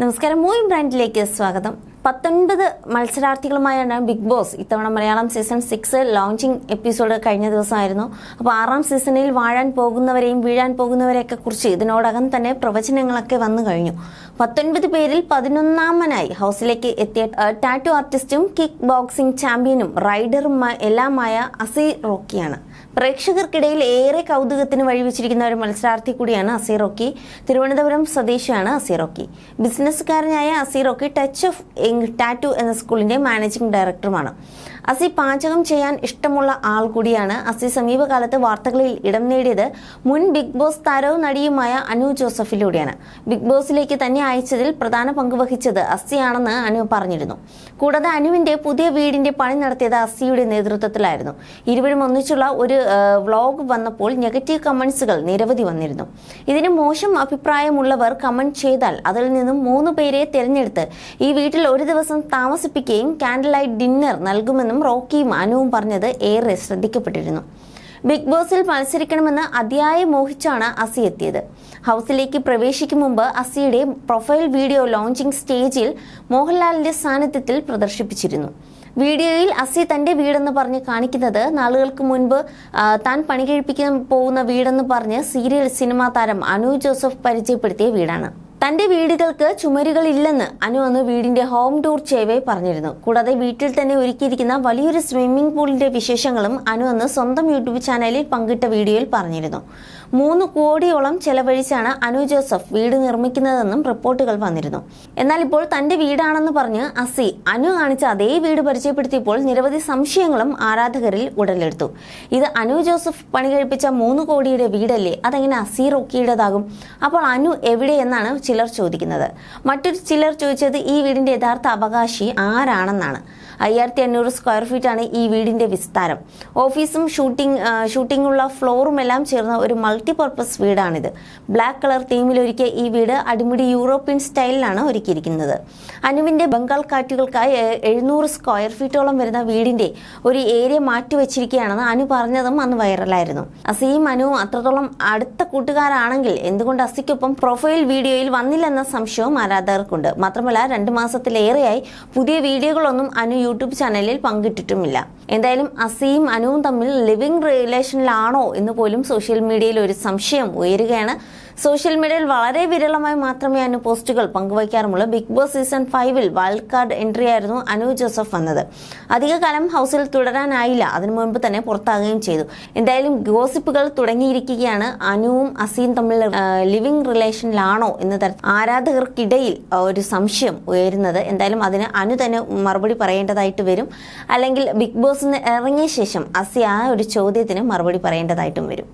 നമസ്കാരം. മൂവി ബ്രാൻഡിലേക്ക് സ്വാഗതം. പത്തൊൻപത് മത്സരാർത്ഥികളുമായാണ് ബിഗ് ബോസ് ഇത്തവണ Malayalam season six launching episode കഴിഞ്ഞ ദിവസമായിരുന്നു. അപ്പോൾ ആറാം സീസണിൽ വാഴാൻ പോകുന്നവരെയും വീഴാൻ പോകുന്നവരെയൊക്കെ കുറിച്ച് ഇതിനോടകം തന്നെ പ്രവചനങ്ങളൊക്കെ വന്നു കഴിഞ്ഞു. പത്തൊൻപത് പേരിൽ പതിനൊന്നാമനായി ഹൗസിലേക്ക് എത്തിയ ടാറ്റു ആർട്ടിസ്റ്റും കിക്ക് ബോക്സിംഗ് ചാമ്പ്യനും റൈഡറും എല്ലാമായ അസി റോക്കിയാണ്. പ്രേക്ഷകർക്കിടയിൽ ഏറെ കൗതുകത്തിന് വഴിവെച്ചിരിക്കുന്ന ഒരു മത്സരാർത്ഥി കൂടിയാണ് അസീറോക്കി തിരുവനന്തപുരം സ്വദേശിയാണ് അസീറോക്കി ബിസിനസ്സുകാരനായ അസീറോക്കി ടച്ച് ഓഫ് ടാറ്റു എന്ന സ്കൂളിന്റെ മാനേജിംഗ് ഡയറക്ടറുമാണ് അസി പാചകം ചെയ്യാൻ ഇഷ്ടമുള്ള ആൾ കൂടിയാണ്. അസി സമീപകാലത്ത് വാർത്തകളിൽ ഇടം നേടിയത് മുൻ ബിഗ് ബോസ് താരവും നടിയുമായ അനു ജോസഫിലൂടെയാണ്. ബിഗ് ബോസിലേക്ക് തന്നെ അയച്ചതിൽ പ്രധാന പങ്ക് വഹിച്ചത് അസിയാണെന്ന് അനു പറഞ്ഞിരുന്നു. കൂടാതെ അനുവിന്റെ പുതിയ വീടിന്റെ പണി നടത്തിയത് അസിയുടെ നേതൃത്വത്തിലായിരുന്നു. ഇരുവരും ഒന്നിച്ചുള്ള ഒരു വ്ളോഗ് വന്നപ്പോൾ നെഗറ്റീവ് കമന്റ്സുകൾ നിരവധി വന്നിരുന്നു. ഇതിന് മോശം അഭിപ്രായമുള്ളവർ കമന്റ് ചെയ്താൽ അതിൽ നിന്നും മൂന്ന് പേരെ തിരഞ്ഞെടുത്ത് ഈ വീട്ടിൽ ഒരു ദിവസം താമസിപ്പിക്കുകയും ക്യാൻഡിൽ ലൈറ്റ് ഡിന്നർ നൽകുമെന്നും റോക്കിയും അനുവും പറഞ്ഞത് ഏറെ ശ്രദ്ധിക്കപ്പെട്ടിരുന്നു. ബിഗ് ബോസിൽ മത്സരിക്കണമെന്ന് അതിയായ മോഹിച്ചാണ് അസി എത്തിയത്. ഹൗസിലേക്ക് പ്രവേശിക്കും മുമ്പ് അസിയുടെ പ്രൊഫൈൽ വീഡിയോ ലോഞ്ചിങ് സ്റ്റേജിൽ മോഹൻലാലിന്റെ സാന്നിധ്യത്തിൽ പ്രദർശിപ്പിച്ചിരുന്നു. വീഡിയോയിൽ അസി തന്റെ വീടെന്ന് പറഞ്ഞ് കാണിക്കുന്നത് നാളുകൾക്ക് മുൻപ് താൻ പണി കഴിപ്പിക്കാൻ പോകുന്ന വീടെന്ന് പറഞ്ഞ് സീരിയൽ സിനിമാ താരം അനു ജോസഫ് പരിചയപ്പെടുത്തിയ വീടാണ്. തന്റെ വീടുകൾക്ക് ചുമരുകളില്ലെന്ന് അനു അന്ന് വീടിന്റെ ഹോം ടൂർ ചെയ്യവേ പറഞ്ഞിരുന്നു. കൂടാതെ വീട്ടിൽ തന്നെ ഒരുക്കിയിരിക്കുന്ന വലിയൊരു സ്വിമ്മിംഗ് പൂളിന്റെ വിശേഷങ്ങളും അനു അന്ന് സ്വന്തം യൂട്യൂബ് ചാനലിൽ പങ്കിട്ട വീഡിയോയിൽ പറഞ്ഞിരുന്നു. മൂന്ന് കോടിയോളം ചെലവഴിച്ചാണ് അനു ജോസഫ് വീട് നിർമ്മിക്കുന്നതെന്നും റിപ്പോർട്ടുകൾ വന്നിരുന്നു. എന്നാൽ ഇപ്പോൾ തന്റെ വീടാണെന്ന് പറഞ്ഞ് അസി അനു കാണിച്ച അതേ വീട് പരിചയപ്പെടുത്തിയപ്പോൾ നിരവധി സംശയങ്ങളും ആരാധകരിൽ ഉടലെടുത്തു. ഇത് അനു ജോസഫ് പണി കഴിപ്പിച്ച മൂന്ന് കോടിയുടെ വീടല്ലേ? അതെങ്ങനെ അസി റോക്കിയുടേതാകും? അപ്പോൾ അനു എവിടെയെന്നാണ് ചിലർ ചോദിക്കുന്നത്. മറ്റൊരു ചിലർ ചോദിച്ചത് ഈ വീടിന്റെ യഥാർത്ഥ അവകാശി ആരാണെന്നാണ്. അയ്യായിരത്തി അഞ്ഞൂറ് സ്ക്വയർ ഫീറ്റ് ആണ് ഈ വീടിന്റെ വിസ്താരം. ഓഫീസും ഷൂട്ടിംഗ് ഷൂട്ടിംഗ് ഷൂട്ടിംഗുള്ള ഫ്ലോറും എല്ലാം ചേർന്ന ഒരു മൾട്ടിപർപ്പസ് വീടാണിത്. ബ്ലാക്ക് കളർ തീമിൽ ഒരുക്കിയ ഈ വീട് അടിമുടി യൂറോപ്യൻ സ്റ്റൈലിലാണ് ഒരുക്കിയിരിക്കുന്നത്. അനുവിന്റെ ബംഗാൾ കാറ്റുകൾക്കായി എഴുന്നൂറ് സ്ക്വയർ ഫീറ്റോളം വരുന്ന വീടിന്റെ ഒരു ഏരിയ മാറ്റിവെച്ചിരിക്കുകയാണെന്ന് അനു പറഞ്ഞതും അന്ന് വൈറലായിരുന്നു. അസിയും അനുവും അത്രത്തോളം അടുത്ത കൂട്ടുകാരാണെങ്കിൽ എന്തുകൊണ്ട് അസിക്കൊപ്പം പ്രൊഫൈൽ വീഡിയോയിൽ വന്നില്ലെന്ന സംശയവും ആരാധകർക്കുണ്ട്. മാത്രമല്ല രണ്ട് മാസത്തിലേറെയായി പുതിയ വീഡിയോകളൊന്നും അനു യൂട്യൂബ് ചാനലിൽ പങ്കിട്ടിട്ടുമില്ല. എന്തായാലും അസിയും അനുവും തമ്മിൽ ലിവിംഗ് റിലേഷനിലാണോ എന്ന് പോലും സോഷ്യൽ മീഡിയയിൽ ഒരു സംശയം ഉയരുകയാണ്. സോഷ്യൽ മീഡിയയിൽ വളരെ വിരളമായി മാത്രമേ അനു പോസ്റ്റുകൾ പങ്കുവയ്ക്കാറുമുള്ളൂ. ബിഗ് ബോസ് സീസൺ ഫൈവിൽ വൈൽഡ് കാർഡ് എൻട്രി ആയിരുന്നു അനു ജോസഫ് വന്നത്. അധികകാലം ഹൗസിൽ തുടരാനായില്ല. അതിനു മുൻപ് തന്നെ പുറത്താകുകയും ചെയ്തു. എന്തായാലും ഗോസിപ്പുകൾ തുടങ്ങിയിരിക്കുകയാണ്. അനുവും അസീം തമ്മിൽ ലിവിംഗ് റിലേഷനിലാണോ എന്ന തരത്തിൽ ആരാധകർക്കിടയിൽ ഒരു സംശയം ഉയരുന്നത്. എന്തായാലും അതിന് അനു തന്നെ മറുപടി പറയേണ്ടതായിട്ട് വരും. അല്ലെങ്കിൽ ബിഗ് ബോസിൽ ഇറങ്ങിയ ശേഷം അസി ആ ഒരു ചോദ്യത്തിന് മറുപടി പറയേണ്ടതായിട്ടും വരും.